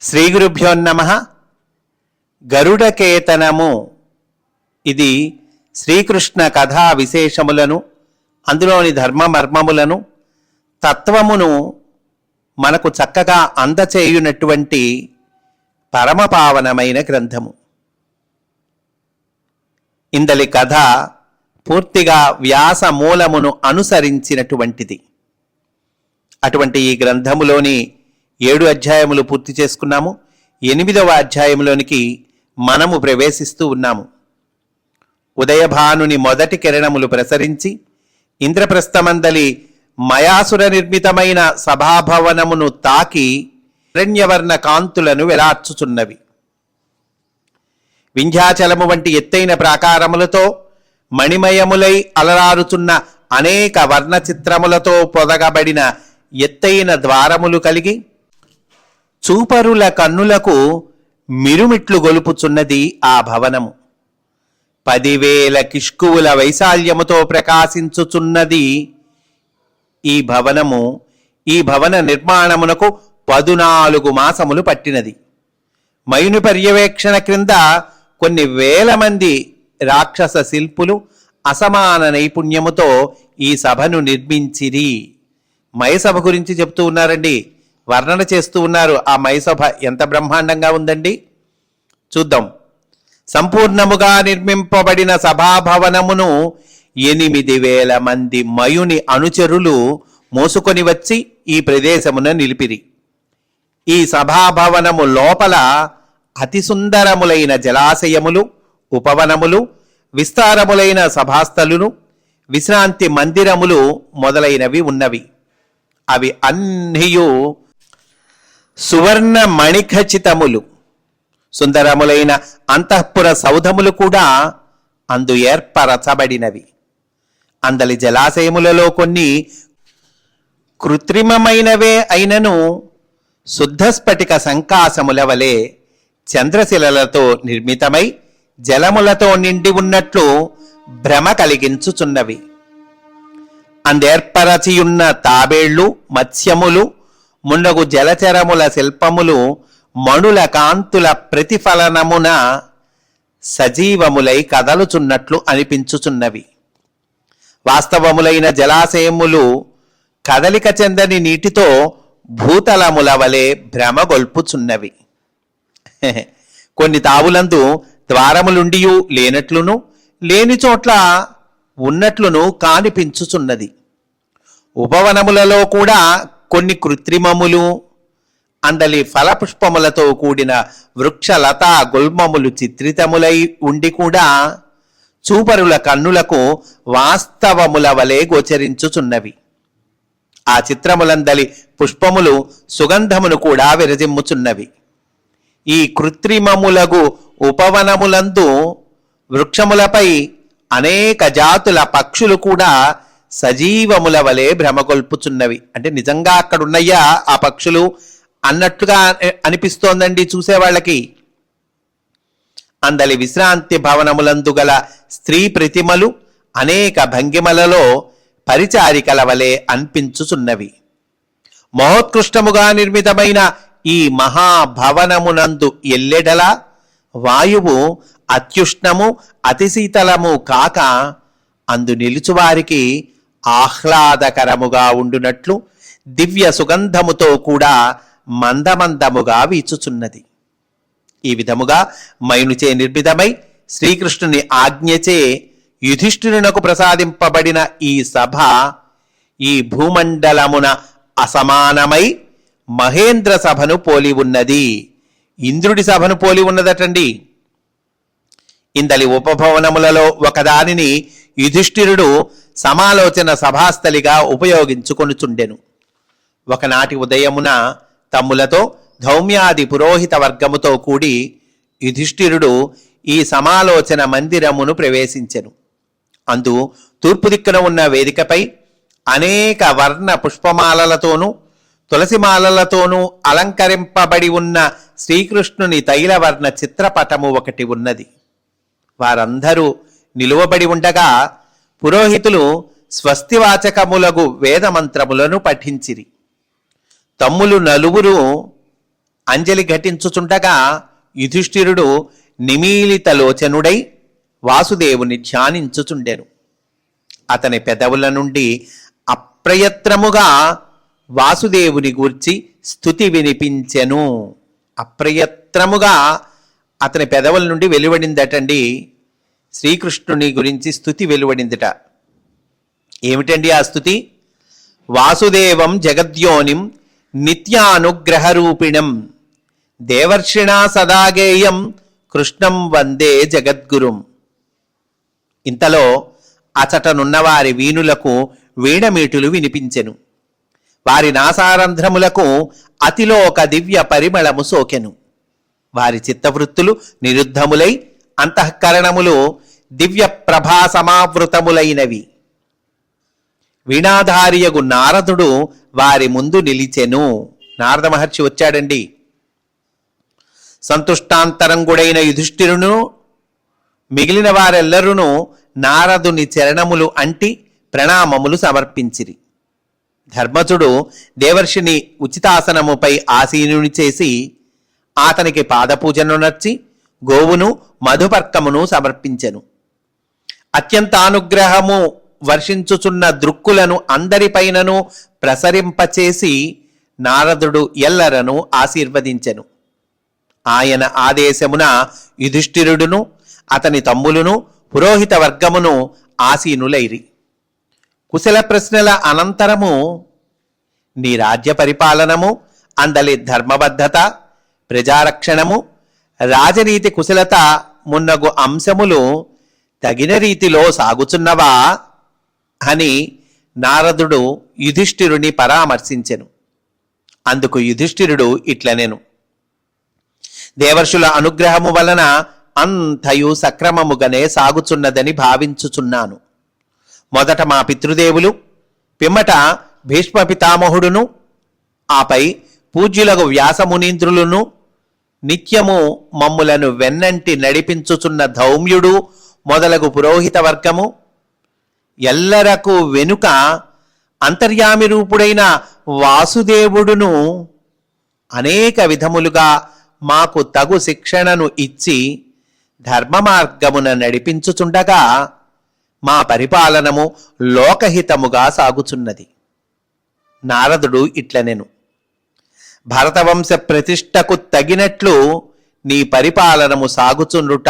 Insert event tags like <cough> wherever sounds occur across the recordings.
శ్రీ గురుభ్యో నమ. గరుడకేతనము. ఇది శ్రీకృష్ణ కథా విశేషములను అందులోని ధర్మ మర్మములను తత్వమును మనకు చక్కగా అందచేయునటువంటి పరమపావనమైన గ్రంథము. ఇందలి కథ పూర్తిగా వ్యాస మూలమును అనుసరించినటువంటిది. అటువంటి ఈ గ్రంథములోని ఏడు అధ్యాయములు పూర్తి చేసుకున్నాము. ఎనిమిదవ అధ్యాయంలోనికి మనము ప్రవేశిస్తూ ఉన్నాము. ఉదయభానుని మొదటి కిరణములు ప్రసరించి ఇంద్రప్రస్థమందలి మయాసుర నిర్మితమైన సభాభవనమును తాకి హిరణ్యవర్ణ కాంతులను వెలార్చుచున్నవి. వింధ్యాచలము వంటి ఎత్తైన ప్రాకారములతో మణిమయములై అలరారుచున్న అనేక వర్ణ చిత్రములతో పొదగబడిన ఎత్తైన ద్వారములు కలిగి చూపరుల కన్నులకు మిరుమిట్లు గొలుపుచున్నది ఆ భవనము. పదివేల కిష్కువుల వైశాల్యముతో ప్రకాశించుచున్నది ఈ భవనము. ఈ భవన నిర్మాణమునకు పదునాలుగు మాసములు పట్టినది. మయుని పర్యవేక్షణ క్రింద కొన్ని వేల మంది రాక్షస శిల్పులు అసమాన నైపుణ్యముతో ఈ సభను నిర్మించిరి. మయసభ గురించి చెప్తూ ఉన్నారండి. వర్ణన చేస్తూ ఉన్నారు. ఆ మైసభ ఎంత బ్రహ్మాండంగా ఉందండి? చూద్దాం. సంపూర్ణముగా నిర్మింపబడిన సభాభవనమును ఎనిమిది వేల మంది మయుని అనుచరులు మోసుకొని వచ్చి ఈ ప్రదేశమున నిలిపిరి. ఈ సభాభవనము లోపల అతి సుందరములైన జలాశయములు ఉపవనములు విస్తారములైన సభాస్థలును విశ్రాంతి మందిరములు మొదలైనవి ఉన్నవి. అవి అన్నీయు సువర్ణ మణిఖచితములు సుందరములైన అంతఃపుర సౌధములు కూడా అందు ఏర్పరచబడినవి. అందలి జలాశయములలో కొన్ని కృత్రిమమైనవే అయినను శుద్ధ స్ఫటిక సంకాసముల వలె చంద్రశిలలతో నిర్మితమై జలములతో నిండి ఉన్నట్లు భ్రమ కలిగించుచున్నవి. అందేర్పరచియున్న తాబేళ్ళు మత్స్యములు మున్నగు జలచరముల శిల్పములు మణుల కాంతుల ప్రతిఫలనమున సజీవములై కదలుచున్నట్లు అనిపించుచున్నవి. వాస్తవములైన జలాశయములు కదలిక చెందని నీటితో భూతలముల వలె భ్రమగొల్పుచున్నవి. <laughs> కొన్ని తావులందు ద్వారములుండియు లేనట్లును లేని చోట్ల ఉన్నట్లును కానిపించుచున్నది. ఉపవనములలో కూడా కొన్ని కృత్రిమములు అందలి ఫలపుష్పములతో కూడిన వృక్షలత గుల్మములు చిత్రితములై ఉండి కూడా చూపరుల కన్నులకు వాస్తవముల వలె గోచరించుచున్నవి. ఆ చిత్రములందలి పుష్పములు సుగంధమును కూడా విరజిమ్ముచున్నవి. ఈ కృత్రిమములగు ఉపవనములందు వృక్షములపై అనేక జాతుల పక్షులు కూడా సజీవముల వలె భ్రమకొల్పుచున్నవి. అంటే నిజంగా అక్కడ ఉన్నయ్యా ఆ పక్షులు అన్నట్టుగా అనిపిస్తోందండి చూసేవాళ్ళకి. అందలి విశ్రాంతి భవనములందు గల స్త్రీ ప్రతిమలు అనేక భంగిమలలో పరిచారికల వలె అనిపించుచున్నవి. మహోత్కృష్టముగా నిర్మితమైన ఈ మహాభవనమునందు ఎల్లెడల వాయువు అత్యుష్ణము అతి శీతలము కాక అందు నిలుచువారికి ఆహ్లాదకరముగా ఉండునట్లు దివ్య సుగంధముతో కూడా మందమందముగా వీచుచున్నది. ఈ విధముగా మైనుచే నిర్మితమై శ్రీకృష్ణుని ఆజ్ఞచే యుధిష్ఠిరునకు ప్రసాదింపబడిన ఈ సభ ఈ భూమండలమున అసమానమై మహేంద్ర సభను పోలి ఉన్నది. ఇంద్రుడి సభను పోలి ఉన్నదటండి. ఇందలి ఉపభవనములలో ఒకదానిని యుధిష్ఠిరుడు సమాలోచన సభాస్థలిగా ఉపయోగించుకొనుచుండెను. ఒకనాటి ఉదయమున తమ్ములతో ధౌమ్యాది పురోహిత వర్గముతో కూడి యుధిష్ఠిరుడు ఈ సమాలోచన మందిరమును ప్రవేశించెను. అందు తూర్పు దిక్కున ఉన్న వేదికపై అనేక వర్ణ పుష్పమాలలతోనూ తులసిమాలలతోనూ అలంకరింపబడి ఉన్న శ్రీకృష్ణుని తైలవర్ణ చిత్రపటము ఒకటి ఉన్నది. వారందరూ నిలువబడి ఉండగా పురోహితులు స్వస్తివాచకములగు వేదమంత్రములను పఠించిరి. తమ్ములు నలుగురు అంజలి ఘటించుచుండగా యుధిష్ఠిరుడు నిమీలిత లోచనుడై వాసుదేవుని ధ్యానించుచుండెను. అతని పెదవుల నుండి అప్రయత్నముగా వాసుదేవుని గూర్చి స్థుతి వినిపించెను. అప్రయత్నముగా అతని పెదవుల నుండి వెలువడిందటండి. శ్రీకృష్ణుని గురించి స్థుతి వెలువడిందిట. ఏమిటండి ఆ స్థుతి? వాసుదేవం జగద్యోనిం నిత్యానుగ్రహరూపిణం. దేవర్షిణా సదాగేయం కృష్ణం వందే జగద్గురుం. ఇంతలో అచటనున్నవారి వీణులకు వీణమీటులు వినిపించెను. వారి నాసారంధ్రములకు అతిలో ఒక దివ్య పరిమళము సోకెను. వారి చిత్తవృత్తులు నిరుద్ధములై అంతఃకరణములు దివ్య ప్రభా సమావృతములైనవి వీణాధారియగు నారదుడు వారి ముందు నిలిచెను. నారద మహర్షి వచ్చాడండి. సంతుష్టాంతరంగుడైన యుధిష్ఠిరును మిగిలిన వారెల్లరూ నారదుని చరణములు అంటి ప్రణామములు సమర్పించిరి. ధర్మజుడు దేవర్షిని ఉచితాసనముపై ఆసీనుని చేసి అతనికి పాదపూజను నర్చి గోవును మధుపర్కమును సమర్పించెను. అత్యంతానుగ్రహము వర్షించుచున్న దృక్కులను అందరిపైనను ప్రసరింపచేసి నారదుడు ఎల్లరను ఆశీర్వదించెను. ఆయన ఆదేశమున యుధిష్ఠిరుడును అతని తమ్ములును పురోహిత వర్గమును ఆసీనులైరి. కుశల ప్రశ్నల అనంతరము నీ రాజ్య పరిపాలనము అందలి ధర్మబద్ధత ప్రజారక్షణము రాజనీతి కుశలత మున్నగు అంశములు తగిన రీతిలో సాగుచున్నవా అని నారదుడు యుధిష్ఠిరుని పరామర్శించెను. అందుకు యుధిష్ఠిరుడు ఇట్లనెను. దేవర్షుల అనుగ్రహము వలన అంతయు సక్రమముగానే సాగుచున్నదని భావించుచున్నాను. మొదట మా పితృదేవులు పిమ్మట భీష్మ పితామహుడును ఆపై పూజ్యులకు వ్యాసమునీంద్రులను నిత్యము మమ్ములను వెన్నంటి నడిపించుచున్న ధౌమ్యుడు మొదలగు పురోహిత వర్గము ఎల్లరకు వెనుక అంతర్యామి రూపుడైన వాసుదేవుడును అనేక విధములుగా మాకు తగు శిక్షణను ఇచ్చి ధర్మ మార్గమున నడిపించుచుండగా మా పరిపాలనము లోకహితముగా సాగుచున్నది. నారదుడు ఇట్లనెను. భరతవంశ ప్రతిష్టకు తగినట్లు నీ పరిపాలనము సాగుచుండుట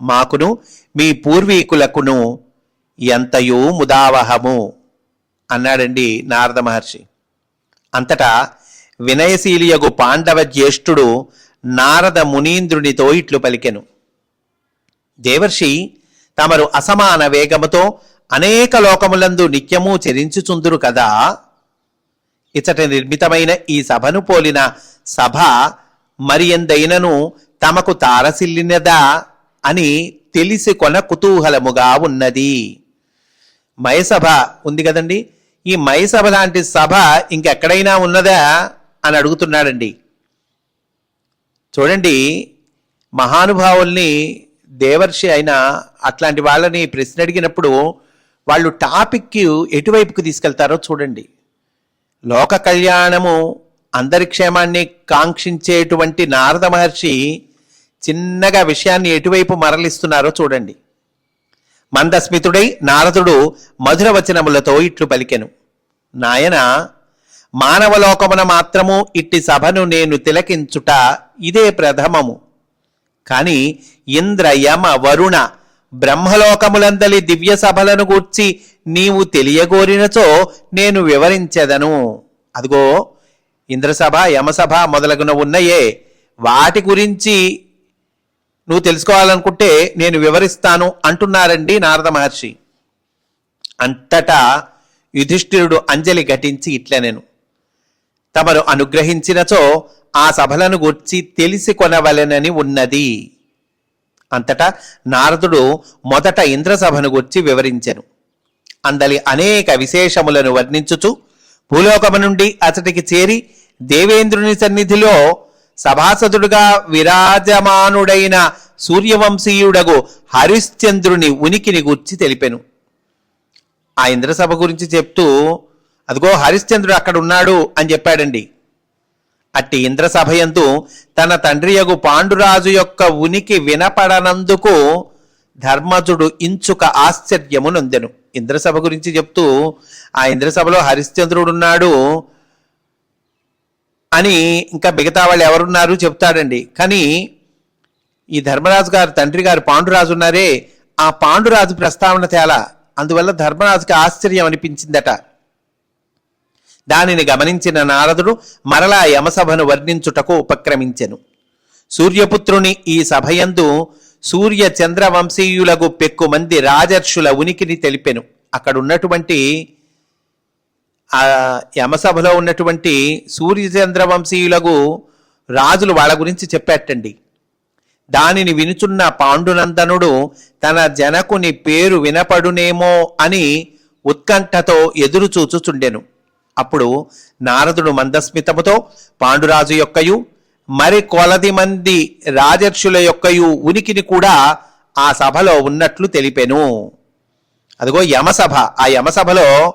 మాకును మీ పూర్వీకులకును ఎంతయూ ముదావహము? అన్నాడండి నారద మహర్షి. అంతటా వినయశీలియగు పాండవ జ్యేష్ఠుడు నారద మునీంద్రునితో ఇట్లు పలికెను. దేవర్షి తమరు అసమాన వేగముతో అనేక లోకములందు నిత్యము చరించుచుందురు కదా? ఇచ్చట నిర్మితమైన ఈ సభను పోలిన సభ మరి ఎందైనను తమకు తారసిల్లినదా అని తెలిసి కొన కుతూహలముగా ఉన్నది. మయసభ ఉంది కదండి. ఈ మయసభ లాంటి సభ ఇంకెక్కడైనా ఉన్నదా అని అడుగుతున్నాడండి. చూడండి మహానుభావుల్ని దేవర్షి అయిన అట్లాంటి వాళ్ళని ప్రశ్న అడిగినప్పుడు వాళ్ళు టాపిక్ ఎటువైపుకి తీసుకెళ్తారో చూడండి. లోక కళ్యాణము అందరి క్షేమాన్ని కాంక్షించేటువంటి నారద మహర్షి చిన్నగా విషయాన్ని ఎటువైపు మరలిస్తున్నారో చూడండి. మందస్మితుడై నారదుడు మధుర వచనములతో ఇట్లు పలికెను. నాయన మానవలోకమున మాత్రము ఇట్టి సభను నేను తిలకించుట ఇదే ప్రథమము. కాని ఇంద్ర యమ వరుణ బ్రహ్మలోకములందలి దివ్య సభలను గూర్చి నీవు తెలియగోరినచో నేను వివరించెదను. అదిగో ఇంద్రసభ యమసభ మొదలగున ఉన్నయే వాటి గురించి నువ్వు తెలుసుకోవాలనుకుంటే నేను వివరిస్తాను అంటున్నారండి నారద మహర్షి. అంతటా యుధిష్ఠిరుడు అంజలి ఘటించి ఇట్లనెను తమరు అనుగ్రహించినచో ఆ సభలను గూర్చి తెలిసి కొనవలెనని ఉన్నది. అంతటా నారదుడు మొదట ఇంద్రసభను గూర్చి వివరించెను. అందలి అనేక విశేషములను వర్ణించుచు భూలోకము నుండి అతడికి చేరి దేవేంద్రుని సన్నిధిలో సభాసదుడుగా విరాజమానుడైన సూర్యవంశీయుడగు హరిశ్చంద్రుని ఉనికిని గూర్చి తెలిపెను. ఆ ఇంద్రసభ గురించి చెప్తూ అదిగో హరిశ్చంద్రుడు అక్కడ ఉన్నాడు అని చెప్పాడండి. అట్టి ఇంద్రసభయందు తన తండ్రియగు పాండురాజు యొక్క ఉనికి వినపడనందుకు ధర్మజుడు ఇంచుక ఆశ్చర్యము నొందెను. ఇంద్రసభ గురించి చెప్తూ ఆ ఇంద్రసభలో హరిశ్చంద్రుడు ఉన్నాడు అని ఇంకా మిగతా వాళ్ళు ఎవరున్నారు చెప్తాడండి. కానీ ఈ ధర్మరాజు గారు తండ్రి గారు పాండురాజు ఉన్నారే ఆ పాండురాజు ప్రస్తావన తేలా. అందువల్ల ధర్మరాజుకి ఆశ్చర్యం అనిపించిందట. దానిని గమనించిన నారదుడు మరలా యమసభను వర్ణించుటకు ఉపక్రమించెను. సూర్యపుత్రుని ఈ సభయందు సూర్య చంద్ర వంశీయులకు పెక్కుమంది రాజర్షుల ఉనికిని తెలిపెను. అక్కడ ఉన్నటువంటి ఆ యమసభలో ఉన్నటువంటి సూర్యచంద్ర వంశీయులకు రాజులు వాళ్ళ గురించి చెప్పేటండి. దానిని వినుచున్న పాండునందనుడు తన జనకుని పేరు వినపడునేమో అని ఉత్కంఠతో ఎదురు చూచుచుండెను అప్పుడు నారదుడు మందస్మితముతో పాండురాజు యొక్కయు మరి కొలది మంది రాజర్షుల యొక్కయు ఉనికిని కూడా ఆ సభలో ఉన్నట్లు తెలిపెను. అదిగో యమసభ. ఆ యమసభలో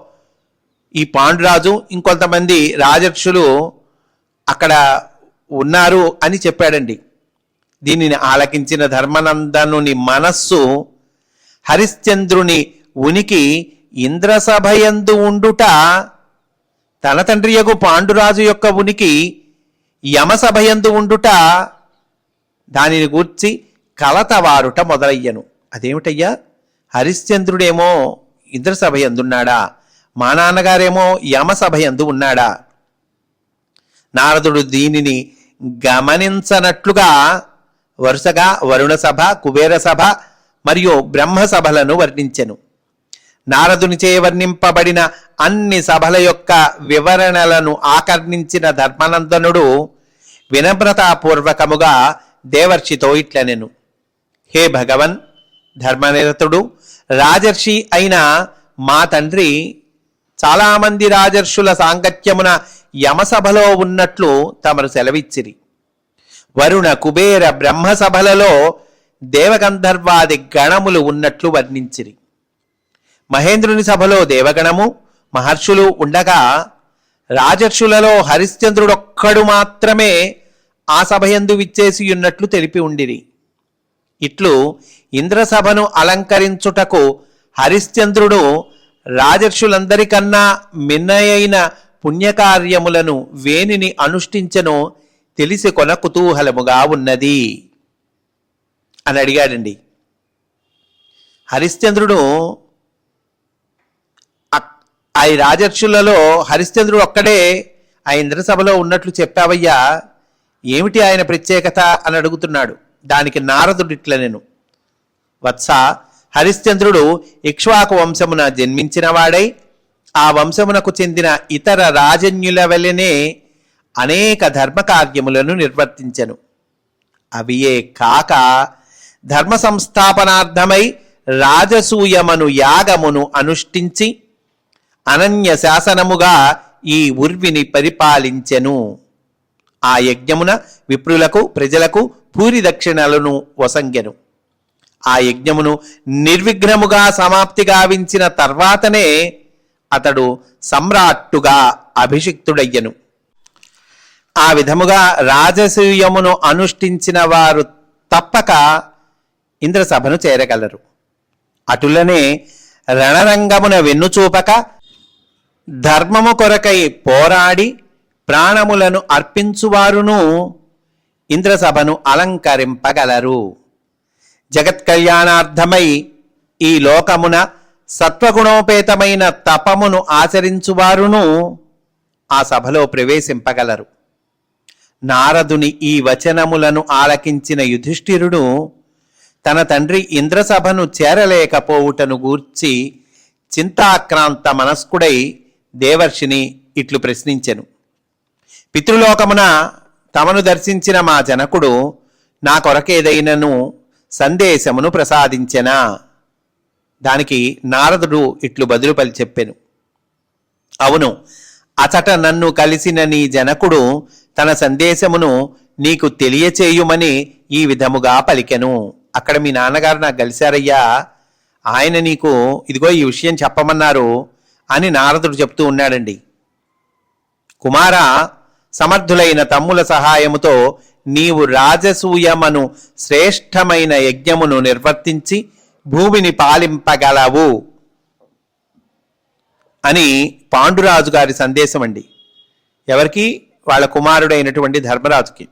ఈ పాండురాజు ఇంకొంతమంది రాజర్షులు అక్కడ ఉన్నారు అని చెప్పాడండి. దీనిని ఆలకించిన ధర్మనందనుని మనస్సు హరిశ్చంద్రుని ఉనికి ఇంద్రసభయందు ఉండుట తన తండ్రియగు పాండురాజు యొక్క ఉనికి యమసభయందు ఉండుట దానిని గూర్చి కలతవారుట మొదలయ్యను. అదేమిటయ్యా? హరిశ్చంద్రుడేమో ఇంద్రసభయందున్నాడా? మా నాన్నగారేమో యమసభయందు ఉన్నాడా? నారదుడు దీనిని గమనించనట్లుగా వరుసగా వరుణ సభ కుబేర సభ మరియు బ్రహ్మ సభలను వర్ణించెను. నారదునిచే వర్ణింపబడిన అన్ని సభల యొక్క వివరణలను ఆకర్ణించిన ధర్మనందనుడు వినమ్రతాపూర్వకముగా దేవర్షితో ఇట్లనెను. హే భగవన్ ధర్మనిరతుడు రాజర్షి అయిన మా తండ్రి చాలామంది రాజర్షుల సాంగత్యమున యమసభలో ఉన్నట్లు తమరు సెలవిచ్చిరి. వరుణ కుబేర బ్రహ్మసభలలో దేవగంధర్వాది గణములు ఉన్నట్లు వర్ణించిరి. మహేంద్రుని సభలో దేవగణము మహర్షులు ఉండగా రాజర్షులలో హరిశ్చంద్రుడొక్కడు మాత్రమే ఆ సభయందు విచ్చేసి ఉన్నట్లు తెలిపి ఉండిరి. ఇట్లు ఇంద్రసభను అలంకరించుటకు హరిశ్చంద్రుడు రాజర్షులందరికన్నా మిన్నయైన పుణ్యకార్యములను వేనిని అనుష్ఠించను తెలిసి కొన కుతూహలముగా ఉన్నది. అని అడిగాడండి. హరిశ్చంద్రుడు ఆ రాజర్షులలో హరిశ్చంద్రుడు ఒక్కడే ఆ ఇంద్రసభలో ఉన్నట్లు చెప్పావయ్యా. ఏమిటి ఆయన ప్రత్యేకత అని అడుగుతున్నాడు. దానికి నారదుడు ఇట్ల నేను. వత్స హరిశ్చంద్రుడు ఇక్ష్వాకు వంశమున జన్మించిన వాడై ఆ వంశమునకు చెందిన ఇతర రాజన్యుల వలెనే అనేక ధర్మకార్యములను నిర్వర్తించెను. అవియే కాక ధర్మ సంస్థాపనార్థమై రాజసూయమను యాగమును అనుష్ఠించి అనన్య శాసనముగా ఈ ఉర్విని పరిపాలించెను. ఆ యజ్ఞమున విప్రులకు ప్రజలకు పూరి దక్షిణలను వసంగెను. ఆ యజ్ఞమును నిర్విఘ్నముగా సమాప్తి గావించిన తర్వాతనే అతడు సమ్రాట్టుగా అభిషిక్తుడయ్యను. ఆ విధముగా రాజసూయమును అనుష్ఠించిన వారు తప్పక ఇంద్రసభను చేరగలరు. అటులనే రణరంగమున వెన్నుచూపక ధర్మము కొరకై పోరాడి ప్రాణములను అర్పించువారును ఇంద్రసభను అలంకరింపగలరు. జగత్ కళ్యాణార్థమై ఈ లోకమున సత్వగుణోపేతమైన తపమును ఆచరించువారును ఆ సభలో ప్రవేశింపగలరు. నారదుని ఈ వచనములను ఆలకించిన యుధిష్ఠిరుడు తన తండ్రి ఇంద్రసభను చేరలేకపోవుటను గూర్చి చింతాక్రాంత మనస్కుడై దేవర్షిని ఇట్లు ప్రశ్నించెను. పితృలోకమున తమను దర్శించిన మా జనకుడు నా కొరకేదైనను సందేశమును ప్రసాదించెనా? దానికి నారదుడు ఇట్లు బదులు పలి చెప్పెను. అవును అచట నన్ను కలిసిన నీ జనకుడు తన సందేశమును నీకు తెలియచేయుమని ఈ విధముగా పలికెను. అక్కడ మీ నాన్నగారు నాకు కలిశారయ్యా. ఆయన నీకు ఇదిగో ఈ విషయం చెప్పమన్నారు. అని నారదుడు చెప్తూ ఉన్నాడండి. కుమార సమర్థులైన తమ్ముల సహాయముతో నీవు రాజసూయమను శ్రేష్టమైన యజ్ఞమును నిర్వర్తించి భూమిని పాలింపగలవు అని పాండురాజు గారి సందేశం అండి ఎవరికి? వాళ్ళ కుమారుడైనటువంటి ధర్మరాజుకి.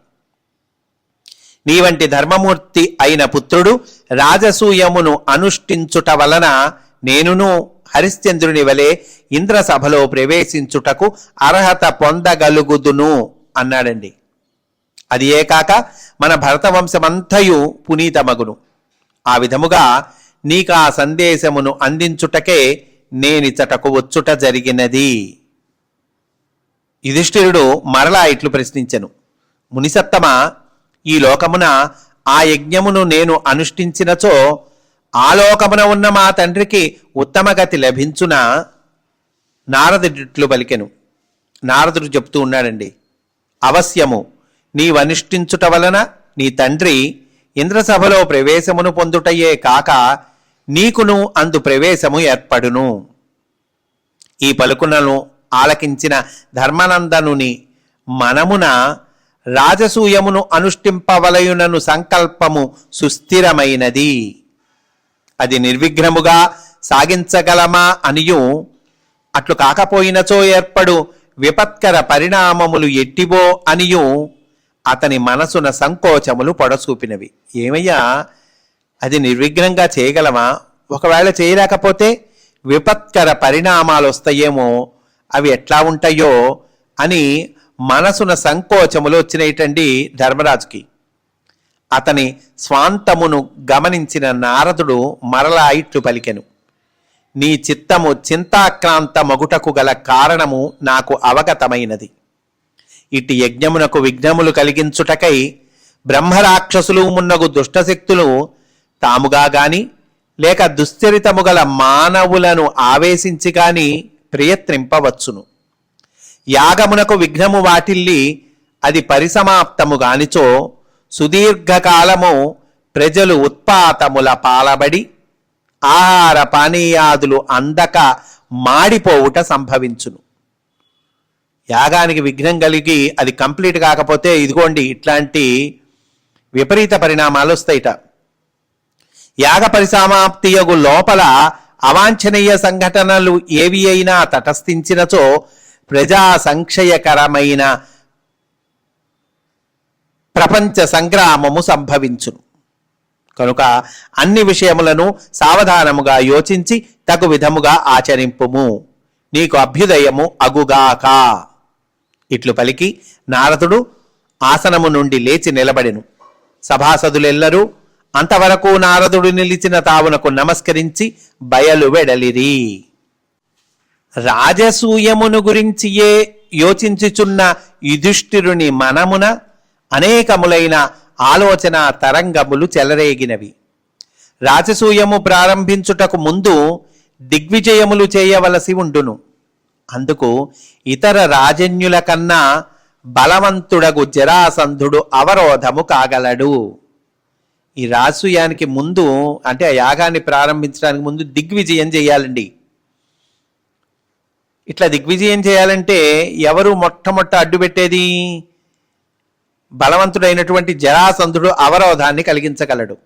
నీ వంటి ధర్మమూర్తి అయిన పుత్రుడు రాజసూయమును అనుష్ఠించుట వలన నేనును హరిశ్చంద్రుని వలె ఇంద్రసభలో ప్రవేశించుటకు అర్హత పొందగలుగుదును అన్నాడండి. అది ఏ కాక మన భరతవంశమంతయు పునీతమగును. ఆ విధముగా నీకు ఆ సందేశమును అందించుటకే నేనిచటకు వచ్చుట జరిగినది. యుధిష్ఠిరుడు మరలా ఇట్లు ప్రశ్నించెను. మునిసత్తమ ఈ లోకమున ఆ యజ్ఞమును నేను అనుష్ఠించినచో ఆలోకమున ఉన్న మా తండ్రికి ఉత్తమ గతి లభించునా? నారదుడిట్లు పలికెను. నారదుడు చెప్తూ ఉన్నాడండి అవశ్యము. నీవనిష్ఠించుట వలన నీ తండ్రి ఇంద్రసభలో ప్రవేశమును పొందుటయే కాక నీకును అందు ప్రవేశము ఏర్పడును. ఈ పలుకునను ఆలకించిన ధర్మనందనుని మనమున రాజసూయమును అనుష్ఠింపవలయునను సంకల్పము సుస్థిరమైనది. అది నిర్విఘ్నముగా సాగించగలమా అనియు? అట్లు కాకపోయినచో ఏర్పడు విపత్కర పరిణామములు ఎట్టివో అనియు? అతని మనసున సంకోచములు పొడసూపినవి. ఏమయ్యా? అది నిర్విఘ్నంగా చేయగలమా? ఒకవేళ చేయలేకపోతే విపత్కర పరిణామాలు వస్తాయేమో అవి ఎట్లా ఉంటాయో అని మనసున సంకోచములు వచ్చినాయిటండి ధర్మరాజుకి. అతని స్వాంతమును గమనించిన నారదుడు మరలా ఇట్లు పలికెను. నీ చిత్తము చింతాక్రాంత మగుటకు గల కారణము నాకు అవగతమైనది. ఇటు యజ్ఞమునకు విఘ్నములు కలిగించుటకై బ్రహ్మరాక్షసులు మున్నగు దుష్టశక్తులు తాముగా గాని లేక దుశ్చరితము గల మానవులను ఆవేశించి గాని ప్రయత్నింపవచ్చును. యాగమునకు విఘ్నము వాటిల్లి అది పరిసమాప్తము గానిచో సుదీర్ఘకాలము ప్రజలు ఉత్పాతముల పాలబడి ఆహార పానీయాదులు అందక మాడిపోవుట సంభవించును. యాగానికి విఘ్నం కలిగి అది కంప్లీట్ కాకపోతే ఇదిగోండి ఇట్లాంటి విపరీత పరిణామాలు వస్తాయిట. యాగ పరిసమాప్తియగు లోపల అవాంఛనీయ సంఘటనలు ఏవి అయినా తటస్థించినచో ప్రజా సంక్షయకరమైన ప్రపంచ సంగ్రామము సంభవించును. కనుక అన్ని విషయములను సావధానముగా యోచించి తగు విధముగా ఆచరింపుము. నీకు అభ్యుదయము అగుగాక. ఇట్లు పలికి నారదుడు ఆసనము నుండి లేచి నిలబడెను. సభాసదులెల్లరూ అంతవరకు నారదుడు నిలిచిన తావునకు నమస్కరించి బయలు వెడలిరి. రాజసూయమును గురించియే యోచించుచున్న యుధిష్ఠిరుని మనమున అనేకములైన ఆలోచన తరంగములు చెలరేగినవి. రాజసూయము ప్రారంభించుటకు ముందు దిగ్విజయములు చేయవలసి ఉండును. అందుకు ఇతర రాజన్యుల కన్నా బలవంతుడగు జరాసంధుడు అవరోధము కాగలడు. ఈ రాజసూయానికి ముందు అంటే ఆ యాగాన్ని ప్రారంభించడానికి ముందు దిగ్విజయం చేయాలండి. ఇట్లా దిగ్విజయం చేయాలంటే ఎవరు మొట్టమొట్ట అడ్డు పెట్టేది బలవంతుడైనటువంటి జరాసంధుడు అవరోధాన్ని కలిగించగలడు.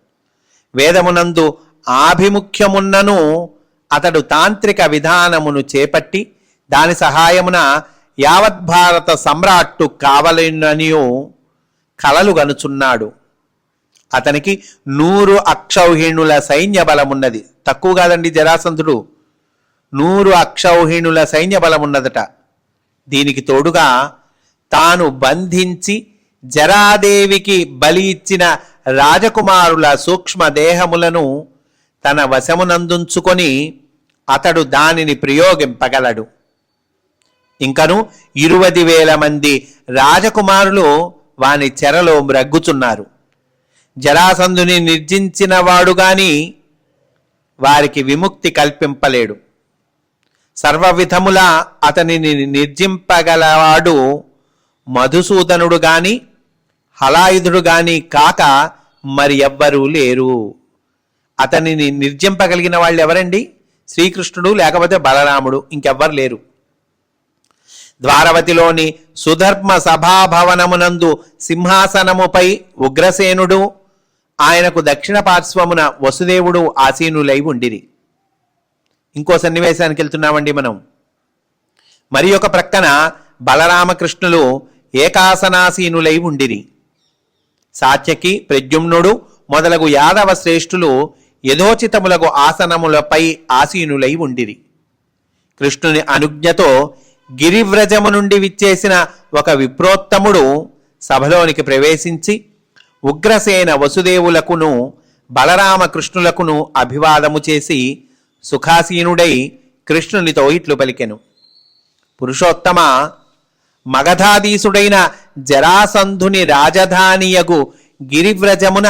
వేదమునందు ఆభిముఖ్యమున్నను అతడు తాంత్రిక విధానమును చేపట్టి దాని సహాయమున యావద్భారత సమ్రాట్టు కావలననియు కలలు గనుచున్నాడు. అతనికి నూరు అక్షౌహిణుల సైన్య బలమున్నది. తక్కువ కాదండి జరాసంధుడు. నూరు అక్షౌహిణుల సైన్య బలమున్నదట. దీనికి తోడుగా తాను బంధించి జరాదేవికి బలి ఇచ్చిన రాజకుమారుల సూక్ష్మ దేహములను తన వశమునందుంచుకొని అతడు దానిని ప్రయోగింపగలడు. ఇంకను ఇరువది వేల మంది రాజకుమారులు వాని చెరలో మ్రగ్గుచున్నారు. జరాసంధుని నిర్జించిన వాడు గాని వారికి విముక్తి కల్పింపలేడు. సర్వవిధములా అతనిని నిర్జింపగలవాడు మధుసూదనుడు గాని హలాయుధుడు గాని కాక మరి ఎవ్వరూ లేరు. అతనిని నిర్జింపగలిగిన వాళ్ళు ఎవరండి? శ్రీకృష్ణుడు లేకపోతే బలరాముడు ఇంకెవ్వరు లేరు. ద్వారవతిలోని సుధర్మ సభాభవనమునందు సింహాసనముపై ఉగ్రసేనుడు ఆయనకు దక్షిణ పార్శ్వమున వసుదేవుడు ఆసీనులై ఉండిరి. ఇంకో సన్నివేశానికి వెళ్తున్నామండి మనం. మరి ఒక ప్రక్కన బలరామకృష్ణులు ఏకాసనాసీనులై ఉండిరి. సాత్యకి ప్రద్యుమ్నుడు మొదలగు యాదవ శ్రేష్ఠులు యథోచితములకు ఆసనములపై ఆసీనులై ఉండిరి. కృష్ణుని అనుజ్ఞతో గిరివ్రజము నుండి విచ్చేసిన ఒక విప్రోత్తముడు సభలోనికి ప్రవేశించి ఉగ్రసేన వసుదేవులకును బలరామకృష్ణులకును అభివాదము చేసి సుఖాసీనుడై కృష్ణునితో ఇట్లు పలికెను. పురుషోత్తమ మగధాధీసుడైన జరాసంధుని రాజధానియగు గిరివ్రజమున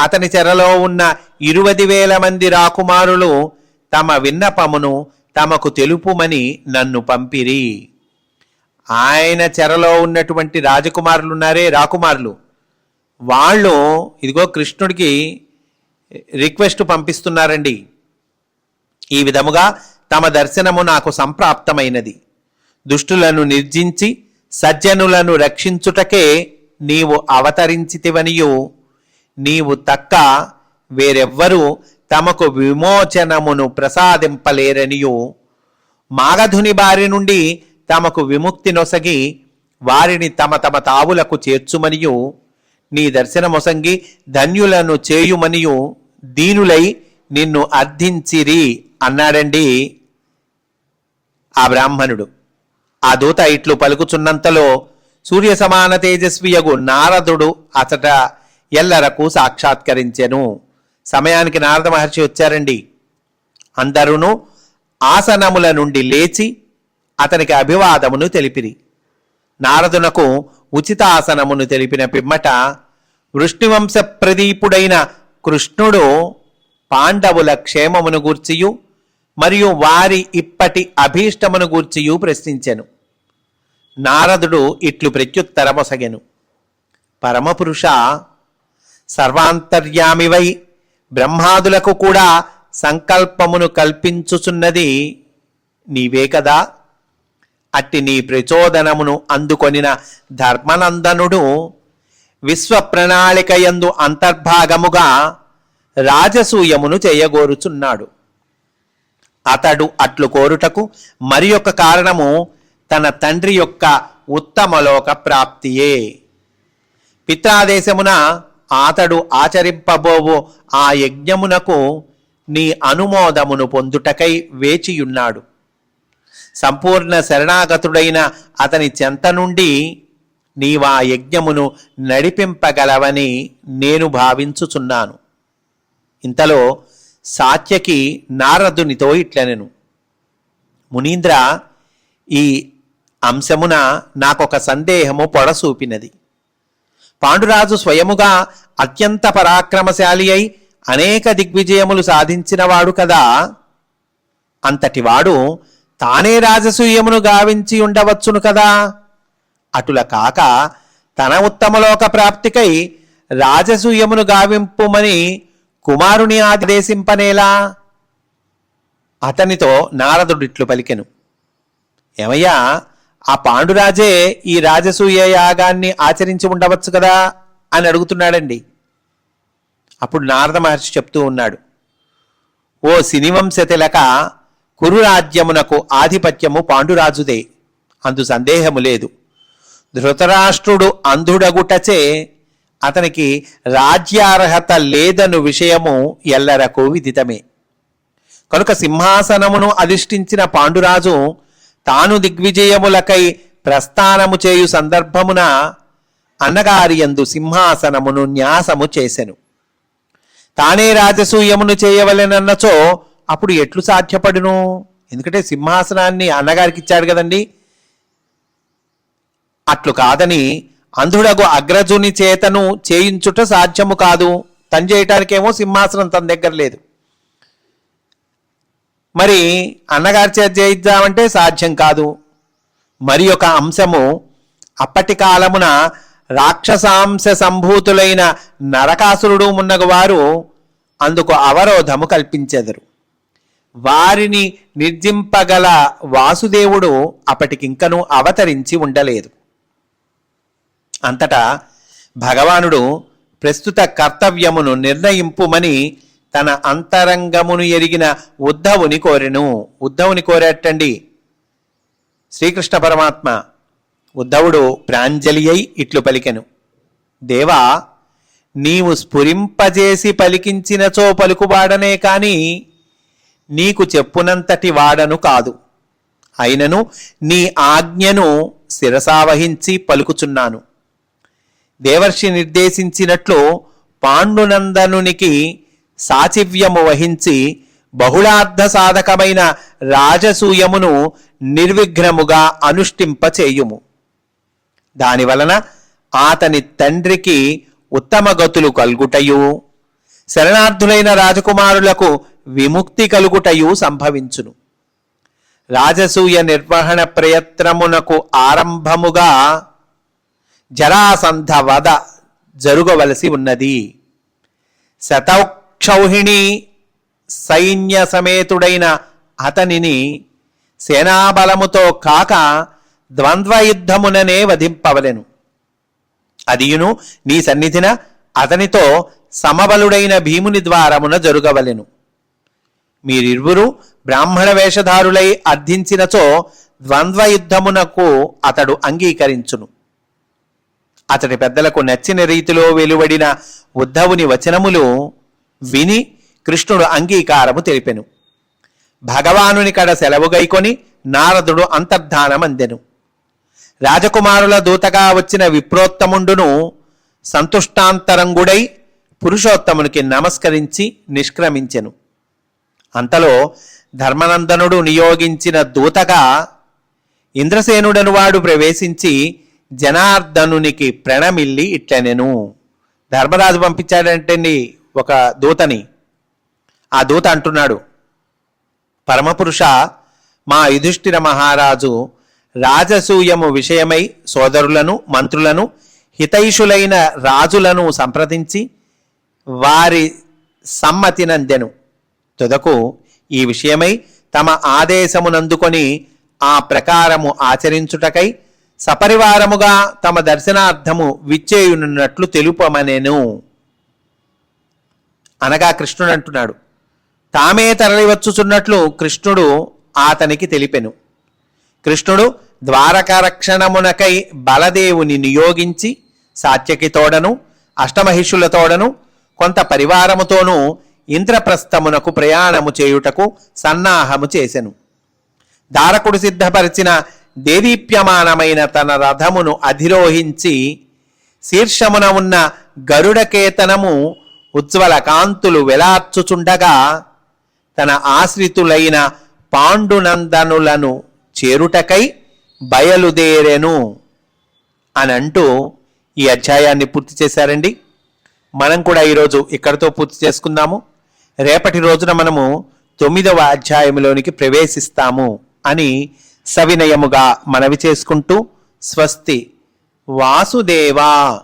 అతని చెరలో ఉన్న ఇరువది వేల మంది రాకుమారులు తమ విన్నపమును తమకు తెలుపుమని నన్ను పంపిరి. ఆయన చెరలో ఉన్నటువంటి రాజకుమారులు ఉన్నారే రాకుమారులు. వాళ్ళు ఇదిగో కృష్ణుడికి రిక్వెస్ట్ పంపిస్తున్నారండి. ఈ విధముగా తమ దర్శనము నాకు సంప్రాప్తమైనది. దుష్టులను నిర్జించి సజ్జనులను రక్షించుటకే నీవు అవతరించితివనియు. నీవు తక్క వేరెవ్వరూ తమకు విమోచనమును ప్రసాదింపలేరనియు. మాగధుని బారి నుండి తమకు విముక్తి నొసగి వారిని తమ తమ తావులకు చేర్చుమనియు. నీ దర్శనమొసంగి ధన్యులను చేయుమనియు. దీనులై నిన్ను అర్థించిరి అన్నాడండి ఆ బ్రాహ్మణుడు. ఆ దూత ఇట్లు పలుకుచున్నంతలో సూర్య సమాన తేజస్వియగు నారదుడు అతట ఎల్లరకు సాక్షాత్కరించెను. సమయానికి నారద మహర్షి వచ్చారండి. అందరూను ఆసనముల నుండి లేచి అతనికి అభివాదమును తెలిపిరి. నారదునకు ఉచిత ఆసనమును తెలిపిన పిమ్మట వృష్ణివంశ ప్రదీపుడైన కృష్ణుడు పాండవుల క్షేమమును గూర్చియు మరియు వారి ఇప్పటి అభీష్టమును గూర్చియు ప్రశ్నించెను. నారదుడు ఇట్లు ప్రత్యుత్తరమొసగెను. పరమపురుష సర్వాంతర్యామివై బ్రహ్మాదులకు కూడా సంకల్పమును కల్పించుచున్నది నీవే కదా. అట్టి నీ ప్రచోదనమును అందుకొనిన ధర్మనందనుడు విశ్వ ప్రణాళికయందు అంతర్భాగముగా రాజసూయమును చేయగోరుచున్నాడు. అతడు అట్లు కోరుటకు మరి ఒక కారణము తన తండ్రి యొక్క ఉత్తమలోక ప్రాప్తియే. పిత్రాదేశమున అతడు ఆచరింపబోవు ఆ యజ్ఞమునకు నీ అనుమోదమును పొందుటకై వేచియున్నాడు. సంపూర్ణ శరణాగతుడైన అతని చెంత నుండి నీవా యజ్ఞమును నడిపింపగలవని నేను భావించుచున్నాను. ఇంతలో సాత్యకి నారదునితో ఇట్లనెను మునీంద్ర ఈ అంశమున నాకొక సందేహము పొడసూపినది. పాండురాజు స్వయముగా అత్యంత పరాక్రమశాలి అయి అనేక దిగ్విజయములు సాధించినవాడు కదా. అంతటివాడు తానే రాజసూయమును గావించి ఉండవచ్చును కదా. అటుల కాక తన ఉత్తమలోక ప్రాప్తికై రాజసూయమును గావింపుమని కుమారుని ఆదేశింపనేలా? అతనితో నారదుడిట్లు పలికెను. ఏమయ్యా ఆ పాండురాజే ఈ రాజసూయ యాగాన్ని ఆచరించి ఉండవచ్చు కదా? అని అడుగుతున్నాడండి. అప్పుడు నారద మహర్షి చెప్తూ ఉన్నాడు. ఓ సినివంశ తిలక కురు రాజ్యమునకు ఆధిపత్యము పాండురాజుదే. అందు సందేహము లేదు. ధృతరాష్ట్రుడు అంధుడగుటచే అతనికి రాజ్యార్హత లేదను విషయము ఎల్లరకు విదితమే. కనుక సింహాసనమును అధిష్ఠించిన పాండురాజు తాను దిగ్విజయములకై ప్రస్థానము చేయు సందర్భమున అన్నగారియందు సింహాసనమును న్యాసము చేసెను. తానే రాజసూయమును చేయవలెనన్నచో అప్పుడు ఎట్లు సాధ్యపడును? ఎందుకంటే సింహాసనాన్ని అన్నగారికి ఇచ్చాడు కదండి. అట్లు కాదని అంధుడగు అగ్రజుని చేతను చేయించుట సాధ్యము కాదు. తను చేయటానికేమో సింహాసనం తన దగ్గర లేదు. మరి అన్నగారి చేత చేయిద్దామంటే సాధ్యం కాదు. మరి ఒక అంశము అప్పటి కాలమున రాక్షసాంశ సంభూతులైన నరకాసురుడు మున్నగవారు అందుకు అవరోధము కల్పించెదరు. వారిని నిర్జింపగల వాసుదేవుడు అప్పటికింకను అవతరించి ఉండలేదు. అంతటా భగవానుడు ప్రస్తుత కర్తవ్యమును నిర్ణయింపుమని తన అంతరంగమును ఎరిగిన ఉద్ధవుని కోరెను. ఉద్ధవుని కోరేటండి? శ్రీకృష్ణ పరమాత్మ ఉద్ధవుడు ప్రాంజలి అయి ఇట్లు పలికెను. దేవా నీవు స్ఫురింపజేసి పలికించినచో పలుకువాడనే కాని నీకు చెప్పునంతటి వాడను కాదు. అయినను నీ ఆజ్ఞను శిరసావహించి పలుకుచున్నాను. దేవర్షి నిర్దేశించినట్లు పాండునందనునికి సాచివ్యము వహించి బహుళార్థ సాధకమైన రాజసూయమును నిర్విఘ్నముగా అనుష్ఠింపచేయుము. దానివలన అతని తండ్రికి ఉత్తమ గతులు కలుగుటయు శరణార్థులైన రాజకుమారులకు విముక్తి కలుగుటయు సంభవించును. రాజసూయ నిర్వహణ ప్రయత్నమునకు ఆరంభముగా జరాసంధ వధ జరుగవలసి ఉన్నది. శతక్షౌహిణి సైన్య సమేతుడైన అతనిని సేనాబలముతో కాక ద్వంద్వయుద్ధముననే వధింపవలెను. అదియును నీ సన్నిధిన అతనితో సమబలుడైన భీముని ద్వారమున జరుగవలెను. మీరిరువురు బ్రాహ్మణ వేషధారులై అర్థించినచో ద్వంద్వయుద్ధమునకు అతడు అంగీకరించును. అతడి పెద్దలకు నచ్చిన రీతిలో వెలువడిన ఉద్ధవుని వచనములు విని కృష్ణుడు అంగీకారము తెలిపెను. భగవానుని కడ సెలవు గైకొని నారదుడు అంతర్ధానమందెను. రాజకుమారుల దూతగా వచ్చిన విప్రోత్తముండును సంతుష్టాంతరంగుడై పురుషోత్తమునికి నమస్కరించి నిష్క్రమించెను. అంతలో ధర్మనందనుడు నియోగించిన దూతగా ఇంద్రసేనుడను వాడు ప్రవేశించి జనార్దనునికి ప్రణమిల్లి ఇట్లనెను. ధర్మరాజు పంపించాడంటండి ఒక దూతని. ఆ దూత అంటున్నాడు పరమపురుష మా యుధిష్ఠిర మహారాజు రాజసూయము విషయమై సోదరులను మంత్రులను హితైషులైన రాజులను సంప్రదించి వారి సమ్మతినందెను తుదకు ఈ విషయమై తమ ఆదేశమునందుకొని ఆ ప్రకారము ఆచరించుటకై సపరివారముగా తమ దర్శనార్థము విచ్చేయునున్నట్లు తెలుపమనెను. అనగా కృష్ణుడు అంటున్నాడు తామే తరలివచ్చుచున్నట్లు కృష్ణుడు అతనికి తెలిపెను. కృష్ణుడు ద్వారకరక్షణమునకై బలదేవుని నియోగించి సాత్యకి తోడను అష్టమహిషులతోడను కొంత పరివారముతోనూ ఇంద్రప్రస్థమునకు ప్రయాణము చేయుటకు సన్నాహము చేసెను. దారకుడు సిద్ధపరిచిన దేదీప్యమానమైన తన రథమును అధిరోహించి శీర్షమున ఉన్న గరుడకేతనము ఉజ్వల కాంతులు వెలార్చుచుండగా తన ఆశ్రితులైన పాండునందనులను చేరుటకై బయలుదేరెను అని అంటూ ఈ అధ్యాయాన్ని పూర్తి చేశారండి. మనం కూడా ఈరోజు ఇక్కడితో పూర్తి చేసుకుందాము. రేపటి రోజున మనము తొమ్మిదవ అధ్యాయంలోనికి ప్రవేశిస్తాము అని సవినయముగా మనవి చేసుకుంటూ స్వస్తి వాసుదేవా.